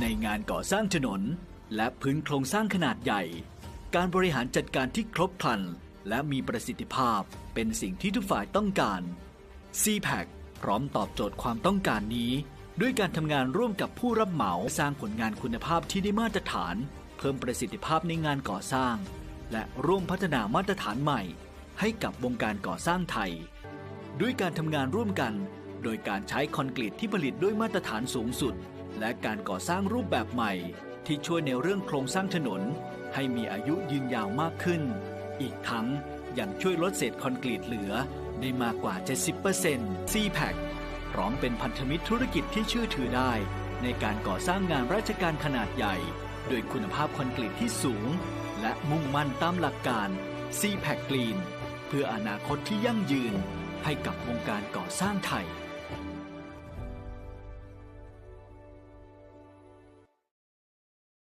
ในงานก่อสร้างถนน และพื้นโครงสร้างขนาดใหญ่ การบริหารจัดการที่ครบครัน และมีประสิทธิภาพเป็นสิ่งที่ทุกฝ่ายต้องการ c p a c พร้อมตอบโจทย์ความต้องการนี้ ด้วยการทำงานร่วมกับผู้รับเหมาสร้างผลงานคุณภาพที่ได้มาตรฐาน เพิ่มประสิทธิภาพในงานก่อสร้าง และร่วมพัฒนามาตรฐานใหม่ ให้กับวงการก่อสร้างไทย ด้วยการทำงานร่วมกัน โดยการใช้คอนกรีตที่ผลิตด้วยมาตรฐานสูงสุด และการก่อสร้างรูปแบบใหม่ ที่ช่วยในเรื่องโครงสร้างถนน ให้มีอายุยืนยาวมากขึ้น อีกทั้งยังช่วยลดเศษคอนกรีตเหลือได้มากกว่า 70% c p a c พร้อมเป็นพันธมิตรธุรกิจที่เชื่อถือได้ ในการก่อสร้างงานราชการขนาดใหญ่ โดยคุณภาพคอนกรีตที่สูง และมุ่งมั่นตามหลักการ c p a c Green เพื่ออนาคตที่ยั่งยืนให้กับวงการก่อสร้างไทย